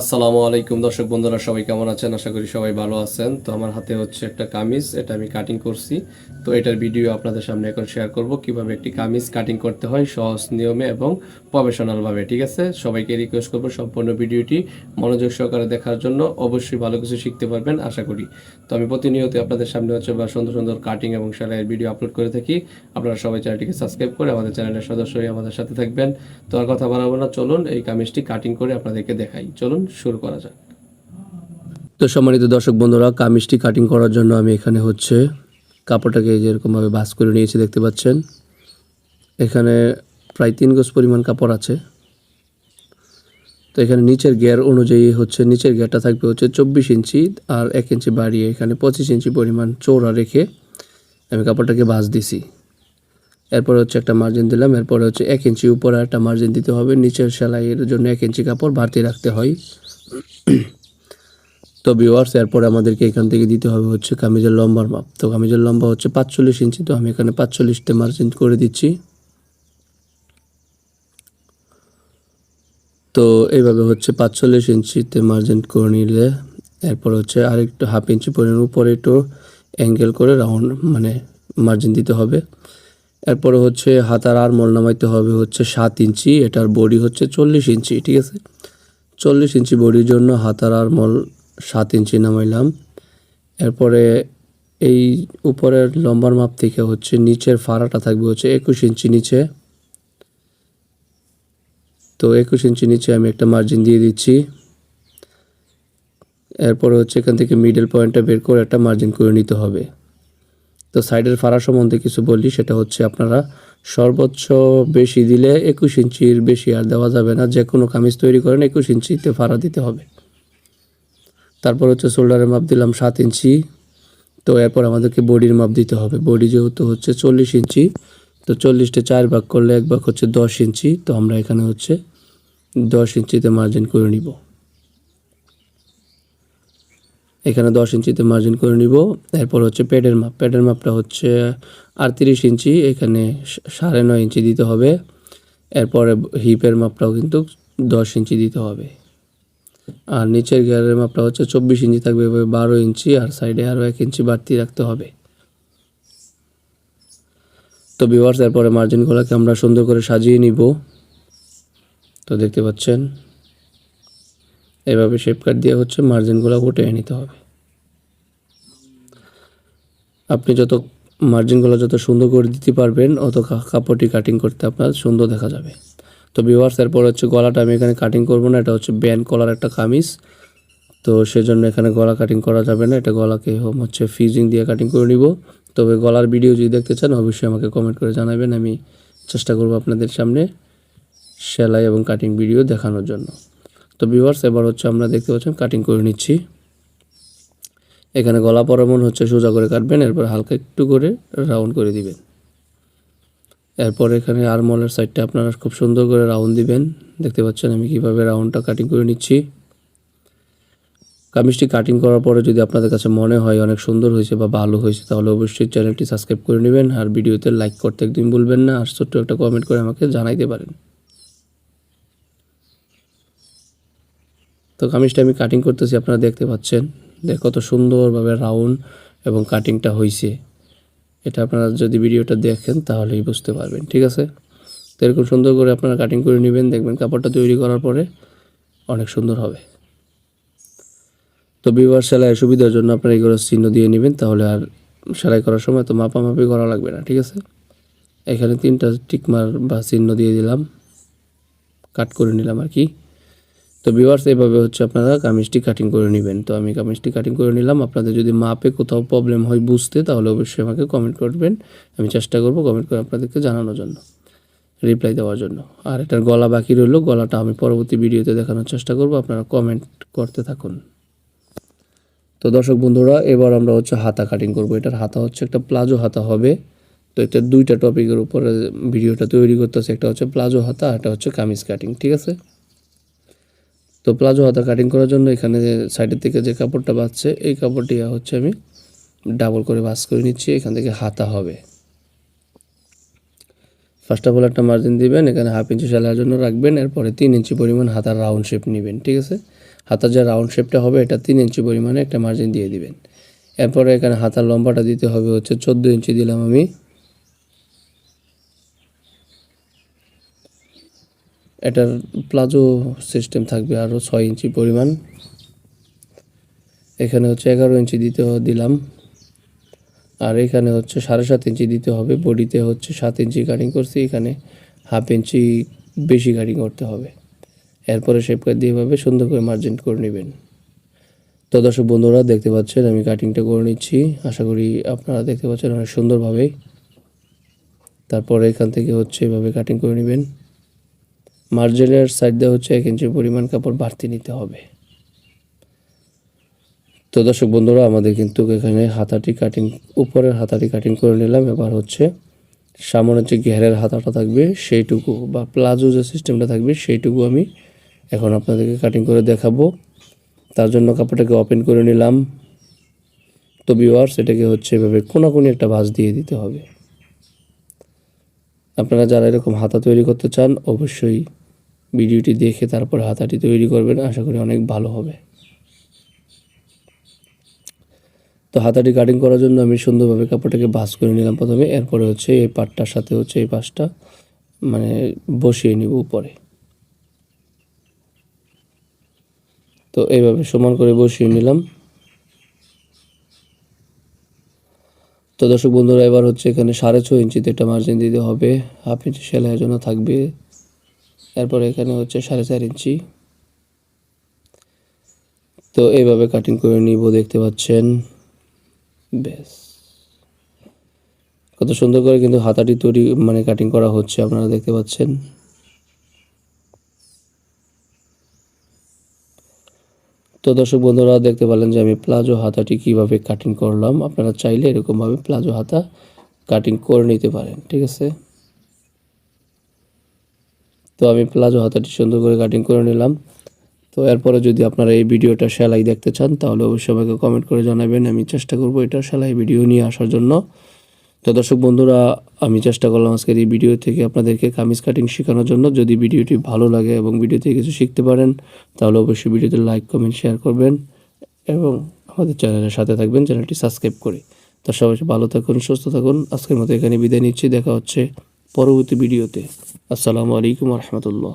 আসসালামু আলাইকুম দর্শক বন্ধুরা, সবাই কেমন আছেন? আশা করি সবাই ভালো আছেন। তো আমার হাতে হচ্ছে একটা কামিজ, এটা আমি কাটিং করছি। তো এটার ভিডিও আপনাদের সামনে এখন শেয়ার করব, কীভাবে একটি কামিজ কাটিং করতে হয় সহজ নিয়মে এবং প্রফেশনাল ভাবে ঠিক আছে? সবাইকে রিকোয়েস্ট করব সম্পূর্ণ ভিডিওটি মনোযোগ সহকারে দেখার জন্য। অবশ্যই ভালো কিছু শিখতে পারবেন, আশা করি। তো আমি প্রতিনিয়ত আপনাদের সামনে হচ্ছে বা সুন্দর সুন্দর কাটিং এবং সেলাইয়ের ভিডিও আপলোড করে থাকি। আপনারা সবাই চ্যানেলটিকে সাবস্ক্রাইব করে আমাদের চ্যানেলের সদস্য হয়ে আমাদের সাথে থাকবেন। তো আর কথা বাড়াবো না, চলুন এই কামিজটি কাটিং করে আপনাদেরকে দেখাই। চলুন শুরু করা যাক। তো সম্মানিত দর্শক বন্ধুরা কামিজটি কাটিং করার জন্য আমি এখানে হচ্ছে কাপড়টাকে যেরকমভাবে ভাঁজ করে নিয়েছি, দেখতে পাচ্ছেন। এখানে প্রায় তিন গজ পরিমাণ কাপড় আছে। তো এখানে নিচের গিয়ার অনুযায়ী হচ্ছে, নিচের গিয়ারটা থাকবে হচ্ছে চব্বিশ ইঞ্চি আর এক ইঞ্চি বাড়িয়ে এখানে পঁচিশ ইঞ্চি পরিমাণ চৌড়া রেখে আমি কাপড়টাকে ভাঁজ দিছি। এরপরে হচ্ছে একটা মার্জিন দিলাম, এরপরে হচ্ছে এক ইঞ্চি উপরে একটা মার্জিন দিতে হবে, নিচের সেলাইয়ের জন্য এক ইঞ্চি কাপড় বাড়তি রাখতে হয়। তো ভিওয়ার্স এরপরে আমাদেরকে এখান থেকে দিতে হবে হচ্ছে কামিজের লম্বার মাপ। তো কামিজের লম্বা হচ্ছে পাঁচচল্লিশ ইঞ্চি তো আমি এখানে পাঁচচল্লিশতে মার্জিন করে দিচ্ছি। তো এইভাবে হচ্ছে পাঁচচল্লিশ ইঞ্চিতে মার্জিন করে নিলে, এরপর হচ্ছে আরেকটু হাফ ইঞ্চি পরিমাণ উপরে একটু অ্যাঙ্গেল করে রাউন্ড মানে মার্জিন দিতে হবে। এরপরে হচ্ছে হাতার আর মল নামাইতে হবে হচ্ছে সাত ইঞ্চি, এটার বডি হচ্ছে চল্লিশ ইঞ্চি, ঠিক আছে? চল্লিশ ইঞ্চি বডির জন্য হাতার আর মল সাত ইঞ্চি নামাইলাম। এরপরে এই উপরের লম্বার মাপ থেকে হচ্ছে নিচের ফাড়াটা থাকবে হচ্ছে একুশ ইঞ্চি নিচে। তো একুশ ইঞ্চি নিচে আমি একটা মার্জিন দিয়ে দিচ্ছি। এরপরে হচ্ছে এখান থেকে মিডল পয়েন্টটা বের করে একটা মার্জিন করে নিতে হবে। তো সাইডের ফাড়া সম্বন্ধে কিছু বলি, সেটা হচ্ছে আপনারা সর্বোচ্চ বেশি দিলে একুশ ইঞ্চির বেশি আর দেওয়া যাবে না যে কোনো কামিজ তৈরি করেন একুশ ইঞ্চিতে ফাড়া দিতে হবে। তারপর হচ্ছে শোল্ডারের মাপ দিলাম সাত ইঞ্চি, তো এরপর আমাদেরকে বডির মাপ দিতে হবে। বডি যেহেতু হচ্ছে চল্লিশ ইঞ্চি, তো চল্লিশটা চার ভাগ করলে এক ভাগ হচ্ছে দশ ইঞ্চি, তো আমরা এখানে হচ্ছে দশ ইঞ্চিতে মার্জিন করে নিব। এখানে দশ ইঞ্চিতে মার্জিন করে নিব। এরপর হচ্ছে প্যাডের মাপ প্যাডের মাপটা হচ্ছে আটত্রিশ ইঞ্চি, এখানে সাড়ে নয় ইঞ্চি দিতে হবে। এরপরে হিপের মাপটাও কিন্তু দশ ইঞ্চি দিতে হবে। আর নিচের গিয়ারের মাপটা হচ্ছে চব্বিশ ইঞ্চি থাকবে, এভাবে বারো ইঞ্চি, আর সাইডে আরও এক ইঞ্চি বাড়তি রাখতে হবে। তো বিভার্স এরপরে মার্জিনগুলোকে আমরা সুন্দর করে সাজিয়ে নিব। তো দেখতে পাচ্ছেন এভাবে শেপ কাট দিয়ে হচ্ছে মার্জিনগুলো উঠে নিতে হবে। আপনি যত মার্জিনগুলো যত সুন্দর করে দিতে পারবেন, অত কাপড়টি কাটিং করতে আপনার সুন্দর দেখা যাবে। তো ভিওয়ার্স এরপর হচ্ছে গলাটা আমি এখানে কাটিং করব না, এটা হচ্ছে ব্যান্ড কলার একটা কামিজ। তো সেজন্য এখানে গলা কাটিং করা যাবে না, এটা গলাকে হচ্ছে ফিজিং দিয়ে কাটিং করে নিব। তবে গলার ভিডিও যদি দেখতে চান, অবশ্যই আমাকে কমেন্ট করে জানাবেন, আমি চেষ্টা করব আপনাদের সামনে সেলাই এবং কাটিং ভিডিও দেখানোর জন্য। তো ভিউয়ার্স এবার হচ্ছে আমরা দেখতে পাচ্ছেন কাটিং করে নিচ্ছি। এখানে গলা পরমন হচ্ছে সোজা করে কাটবেন, এরপর হালকা একটু করে রাউন্ড করে দিবেন। এরপর এখানে আরমলের সাইডটা আপনারা খুব সুন্দর করে রাউন্ড দিবেন। দেখতে পাচ্ছেন আমি কীভাবে রাউন্ডটা কাটিং করে নিচ্ছি। কামিজটি কাটিং করার পরে যদি আপনাদের কাছে মনে হয় অনেক সুন্দর হয়েছে বা ভালো হয়েছে, তাহলে অবশ্যই চ্যানেলটি সাবস্ক্রাইব করে নেবেন আর ভিডিওতে লাইক করতে একদিন ভুলবেন না। আর ছোট্ট একটা কমেন্ট করে আমাকে জানাইতে পারেন। তো কামিজটা আমি কাটিং করতেছি, আপনারা দেখতে পাচ্ছেন। দেখ কত সুন্দরভাবে রাউন্ড এবং কাটিংটা হয়েছে এটা আপনারা যদি ভিডিওটা দেখেন তাহলেই বুঝতে পারবেন, ঠিক আছে? তো এরকম সুন্দর করে আপনারা কাটিং করে নেবেন, দেখবেন কাপড়টা তৈরি করার পরে অনেক সুন্দর হবে। তো বিবার সেলাইয়ের সুবিধার জন্য আপনারা এগুলো চিহ্ন দিয়ে নেবেন, তাহলে আর সেলাই করার সময় তো মাপামাপি করা লাগবে না, ঠিক আছে? এখানে তিনটা টিকমার বা চিহ্ন দিয়ে দিলাম কাট করে নিলাম আর কি। তো ভিউয়ার্স এইভাবে হচ্ছে আপনারা কামিজটি কাটিং করে নেবেন। তো আমি কামিজটি কাটিং করে নিলাম। আপনাদের যদি মাপে কোথাও প্রবলেম হয় বুঝতে, তাহলে অবশ্যই আমাকে কমেন্ট করবেন। আমি চেষ্টা করব কমেন্ট করে আপনাদেরকে জানানোর জন্য রিপ্লাই দেওয়ার জন্য। আর এটার গলা বাকি রইল, গলাটা আমি পরবর্তী ভিডিওতে দেখানোর চেষ্টা করব। আপনারা কমেন্ট করতে থাকুন। তো দর্শক বন্ধুরা, এবার আমরা হচ্ছে হাতা কাটিং করব। এটার হাতা হচ্ছে একটা প্লাজো হাতা হবে। তো এটা দুইটা টপিকের উপরে ভিডিওটা তৈরি করতেছে। একটা হচ্ছে প্লাজো হাতা, আর একটা হচ্ছে কামিজ কাটিং ঠিক আছে? তো প্লাজো হাতা কাটিং করার জন্য এখানে সাইডের থেকে যে কাপড়টা বাঁচছে, এই কাপড়টি হচ্ছে আমি ডাবল করে ভাঁজ করে নিচ্ছি, এখান থেকে হাতা হবে। ফার্স্ট অফ অল একটা মার্জিন দিবেন, এখানে হাফ ইঞ্চি সেলাইয়ের জন্য রাখবেন, এরপরে তিন ইঞ্চি পরিমাণ হাতার রাউন্ড শেপ নেবেন, ঠিক আছে? হাতার যে রাউন্ড শেপটা হবে, এটা তিন ইঞ্চি পরিমাণে একটা মার্জিন দিয়ে দিবেন। এরপরে এখানে হাতার লম্বাটা দিতে হবে হচ্ছে চোদ্দ ইঞ্চি দিলাম আমি এটার প্লাজো সিস্টেম থাকবে আরও ছয় ইঞ্চি পরিমাণ। এখানে হচ্ছে এগারো ইঞ্চি দিতে দিলাম। আর এখানে হচ্ছে সাড়ে সাত ইঞ্চি দিতে হবে। বডিতে হচ্ছে সাত ইঞ্চি কাটিং করছি। এখানে হাফ ইঞ্চি বেশি কাটিং করতে হবে। এরপরে শেপ করে দিয়ে এভাবে সুন্দর করে মার্জিন করে নেবেন। তো দর্শক বন্ধুরা, দেখতে পাচ্ছেন আমি কাটিংটা করে নিচ্ছি। আশা করি আপনারা দেখতে পাচ্ছেন অনেক সুন্দরভাবে। তারপরে এখান থেকে হচ্ছে এভাবে কাটিং করে নেবেন। মার্জিনের সাইড দিয়ে হচ্ছে এক ইঞ্চি পরিমাণ কাপড় বাড়তি নিতে হবে। তো দর্শক বন্ধুরা, আমাদের কিন্তু এখানে হাতাটি কাটিং উপরের হাতাটি কাটিং করে নিলাম। এবার হচ্ছে সামনে যে ঘেরের হাতাটা থাকবে, সেইটুকু বা প্লাজো যে সিস্টেমটা থাকবে, সেইটুকু আমি এখন আপনাদেরকে কাটিং করে দেখাবো। তার জন্য কাপড়টাকে ওপেন করে নিলাম। তো ভিউয়ার্স এটাকে হচ্ছে এভাবে কোনাকুনি একটা ভাঁজ দিয়ে দিতে হবে। আপনারা যারা এরকম হাতা তৈরি করতে চান, অবশ্যই ভিডিওটি দেখে তারপরে হাতাটি তৈরি করবেন। আশা করি অনেক ভালো হবে। তো হাতাটি কাটিং করার জন্য আমি সুন্দরভাবে কাপড়টাকে ভাঁজ করে নিলাম প্রথমে। এরপরে হচ্ছে এই পাটটার সাথে হচ্ছে এই পাশটা মানে বসিয়ে নিব উপরে। তো এইভাবে সমান করে বসিয়ে নিলাম। তো দর্শক বন্ধুরা, এবার হচ্ছে এখানে সাড়ে ছয় ইঞ্চিতে একটা মার্জিন দিতে হবে। হাফ ইঞ্চি সেলাইয়ের জন্য থাকবে, এরপরে এখানে হচ্ছে সাড়ে চার ইঞ্চি। তো এইভাবে কাটিং করে নিব, দেখতে পাচ্ছেন। বেশ কত সুন্দর করে কিন্তু হাতাটি তৈরি মানে কাটিং করা হচ্ছে, আপনারা দেখতে পাচ্ছেন। তো দর্শক বন্ধুরা, দেখতে পেলেন যে আমি প্লাজো হাতাটি কীভাবে কাটিং করলাম। আপনারা চাইলে এরকমভাবে প্লাজো হাতা কাটিং করে নিতে পারেন, ঠিক আছে? তো আমি প্লাজো হাতাটি সুন্দর করে কাটিং করে নিলাম। তো এরপরে যদি আপনারা এই ভিডিওটা সেলাই দেখতে চান, তাহলে অবশ্যই আমাকে কমেন্ট করে জানাবেন। আমি চেষ্টা করব এটা সেলাই ভিডিও নিয়ে আসার জন্য। তো দর্শক বন্ধুরা, আমি চেষ্টা করলাম আজকের এই ভিডিও থেকে আপনাদেরকে কামিজ কাটিং শেখানোর জন্য। যদি ভিডিওটি ভালো লাগে এবং ভিডিও থেকে কিছু শিখতে পারেন, তাহলে অবশ্যই ভিডিওতে লাইক কমেন্ট শেয়ার করবেন এবং আমাদের চ্যানেলের সাথে থাকবেন, চ্যানেলটি সাবস্ক্রাইব করে। তো সবাই ভালো থাকুন, সুস্থ থাকুন। আজকের মতো এখানে বিদায় নিচ্ছি। দেখা হচ্ছে পরবর্তী ভিডিওতে। আসসালামু আলাইকুম রহমতুল্লাহ।